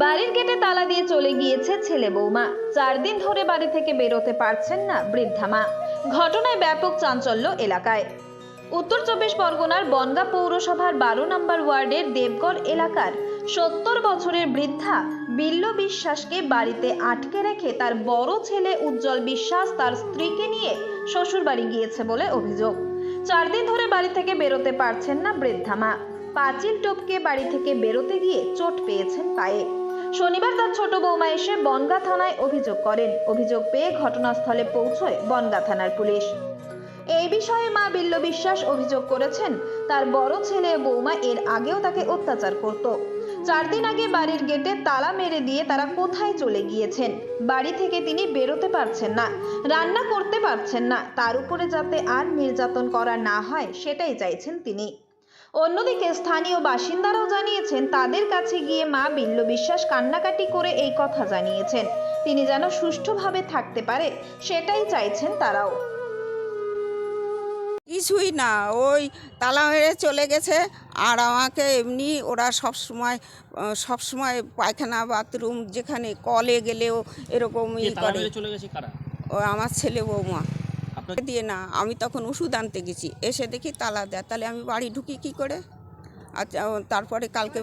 বাড়ির গেটে তালা দিয়ে চলে গিয়েছে ছেলে বৌমা। চার দিন ধরে বাড়ি থেকে বেরোতে পারছেন না বৃদ্ধা মা। ঘটনায় ব্যাপক চাঞ্চল্য এলাকায়। উত্তর চব্বিশ পরগনার বনগা পৌরসভার বারো নম্বর ওয়ার্ডের দেবগড় এলাকার সত্তর বছরের বৃদ্ধা বিল্ল বিশ্বাসকে বাড়িতে আটকে রেখে তার বড় ছেলে উজ্জ্বল বিশ্বাস তার স্ত্রীকে নিয়ে শ্বশুরবাড়ি গিয়েছে বলে অভিযোগ। চার দিন ধরে বাড়ি থেকে বেরোতে পারছেন না বৃদ্ধা মা। পাঁচিল টপকে বাড়ি থেকে বেরোতে গিয়ে চোট পেয়েছেন পায়ে। শনিবার তার ছোট বৌমা এসে বনগা থানায় অভিযোগ করেন। অভিযোগ পেয়ে ঘটনাস্থলে পৌঁছয় বনগা থানার পুলিশ। এই বিষয়ে মা বিল্ল বিশ্বাস অভিযোগ করেছেন, তার বড় ছেলে বৌমা এর আগেও তাকে অত্যাচার করত। চার দিন আগে বাড়ির গেটে তালা মেরে দিয়ে তারা কোথায় চলে গিয়েছেন? বাড়ি থেকে তিনি বেরোতে পারছেন না, রান্না করতে পারছেন না। তার উপরে যাতে আর নির্যাতন করা না হয়, সেটাই চাইছেন তিনি। অন্যদিকে স্থানীয় বাসিন্দারাও জানিয়েছেন তাদের কাছে গিয়ে মা বিল্ল বিশ্বাস কান্নাকাটি করে এই কথা জানিয়েছেন। তিনি যেন সুষ্ঠুভাবে থাকতে পারে সেটাই চাইছেন তারাও। কিছুই না ওই তালা মেরে চলে গেছে। আর আমাকে এমনি ওরা সব সময় সব সময় পায়খানা বাথরুম যেখানে কলে গেলেও এরকম ই করে। মেরে চলে গেছে কারা? ও আমার ছেলে বৌমা। আপনার দিয়ে না আমি তখন ওষুধ আনতে গেছি। এসে দেখি তালা দেয়। তাহলে আমি বাড়ি ঢুকি কি করে? আচ্ছা তারপরে কালকে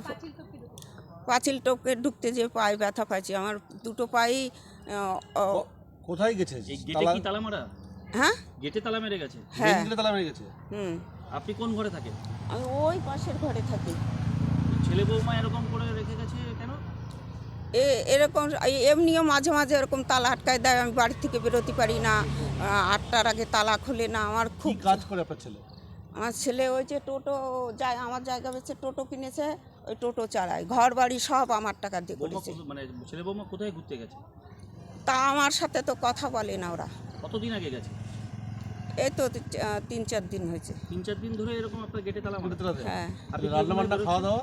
পাঁচিল টপকে ঢুকতে যে পায়ে ব্যথা পাইছি আমার দুটো আহ, কোথায় গেছে? তালা মারা? হ্যাঁ? গেটে তালা মেরে গেছে? হ্যাঁ। তালা মেরে গেছে? হুম। আপনি কোন ঘরে থাকেন? আমি ওই পাশের ঘরে থাকি। ছেলে বৌমা এরকম করে এ এরকম এই- এমনিও মাঝে মাঝে এরকম তালা আটকায় দেয় আমি বাড়ি থেকে বেরোতে পারি না আটটার আগে তালা খোলে না আমার খুব কাজ করে আপনার ছেলে? আমার ছেলে ওই যে টোটো যায় আমার জায়গা বেছে টোটো কিনেছে ওই টোটো চালায় ঘর বাড়ি সব আমার টাকা দিয়ে করেছে। মানে ছেলে বৌমা কোথায় ঘুরতে গেছে? তা আমার সাথে তো কথা বলে না ওরা। কতদিন আগে গেছে? এই তো তিন চার দিন হয়েছে। তিন চার দিন ধরে এরকম আপনার গেটে তালা গেটে হ্যাঁ। আপনি রান্না বান্না খাওয়া দাওয়া?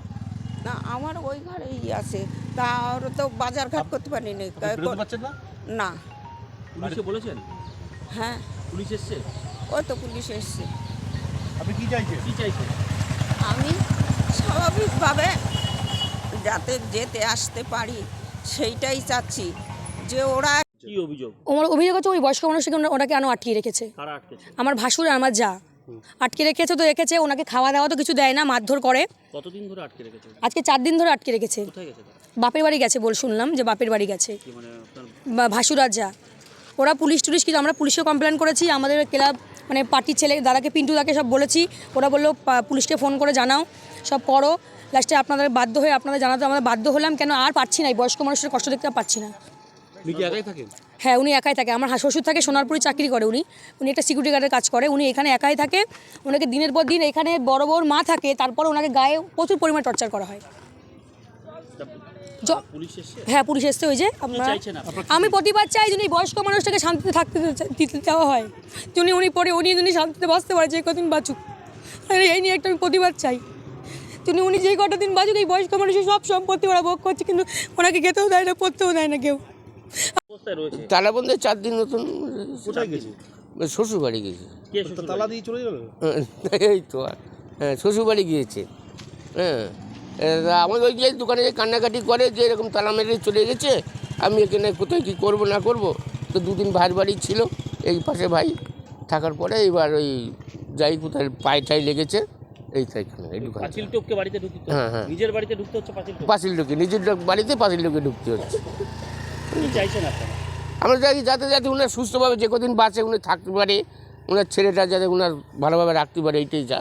না আমার ওই ঘরেই আছে। তা আর তো বাজার ঘাট করতে পারিনি। আপনি বেরোতে পারছেন না? না। পুলিশে বলেছেন? হ্যাঁ। পুলিশ এসছে? ওই তো পুলিশ এসছে। আপনি কি চাইছেন? কি চাইছেন? আমি স্বাভাবিকভাবে যাতে যেতে আসতে পারি সেইটাই চাচ্ছি। যে ওরা কি অভিযোগ? আমার অভিযোগ হচ্ছে ওই বয়স্ক মানুষকে ওনা- ওনাকে আনো আটকে রেখেছে। কারা আটকেছে? আমার ভাসুর আর আমার যা। আটকে রেখেছে তো রেখেছে ওনাকে খাওয়া দাওয়া তো কিছু দেয় না মারধর করে। কতদিন ধরে আটকে রেখেছে? আজকে চার দিন ধরে আটকে রেখেছে। কোথায় গেছে বাপের বাড়ি গেছে বল শুনলাম যে বাপের বাড়ি গেছে। কি মানে আপনার বা- ভাসুর আর ওরা পুলিশ টুলিশ কিন্তু আমরা পুলিশকে কমপ্লেন করেছি আমাদের ক্লাব মানে পার্টির ছেলে দাদাকে পিন্টু দাকে সব বলেছি। ওরা বলল পুলিশকে ফোন করে জানাও সব করো। লাস্টে আপনাদের বাধ্য হয়ে আপনাদের জানাতে আমাদের বাধ্য হলাম কেন আর পাচ্ছি না বয়স্ক মানুষের কষ্ট দেখতে পাচ্ছি না। একাই থাকেন? হ্যাঁ উনি একাই থাকে। আমার শ্বশুর থাকে সোনারপুরে চাকরি করে উনি। উনি একটা সিকিউরিটি গার্ডের কাজ করে। উনি এখানে একাই থাকে। ওনাকে দিনের পর দিন এখানে বড় বড় মা থাকে তারপর ওনাকে গায়ে প্রচুর পরিমাণে টর্চার করা হয়। হ্যাঁ পুলিশ এসছে ওই যে আমরা চাইছেন আপনি? আমি প্রতিবাদ চাই এই বয়স্ক মানুষটাকে শান্তিতে থাকতে দেওয়া হয়। যিনি উনি পরে উনি যদি শান্তিতে বাঁচতে পারে যে কদিন বাঁচুক। এই নিয়ে একটা আমি প্রতিবাদ চাই। তিনি উনি যেই কটা দিন বাঁচুক এই বয়স্ক মানুষের সব সম্পত্তি ওরা ভোগ করছে কিন্তু ওনাকে খেতেও দেয় না পড়তেও দেয় না কেউ। অবস্থায় রয়েছে। তালাবন্ধে চার দিন নতুন কোথায় গেছে? শ্বশুর বাড়ি শ্বশুর তালা দিয়ে চলে যাবে? এই তো আর হ্যাঁ শ্বশুর বাড়ি গিয়েছে। হ্যাঁ আমাদের ওই যে দোকানে যে কান্নাকাটি করে যে এরকম তালা মেরে চলে গেছে আমি এখানে কোথায় কী করব না করব তো দুদিন ভাইয়ের বাড়ি ছিল এই পাশে ভাই থাকার পরে এবার ওই যাই কোথায় পায়ে ঠাই লেগেছে এই তো এখানে এই দোকানে। পাঁচিল টপকে বাড়িতে ঢুকতে হ্যাঁ, হ্যাঁ। নিজের বাড়িতে ঢুকতে হচ্ছে পাঁচিল লোকে নিজের বাড়িতে পাঁচিল লোকে ঢুকতে হচ্ছে। আমরা চাই যাতে যাতে উনার সুস্থভাবে যে কদিন বাঁচে, উনি থাকতে পারে ওনার ছেলেটা যাতে উনার ভালোভাবে রাখতে পারে, এইটাই যা।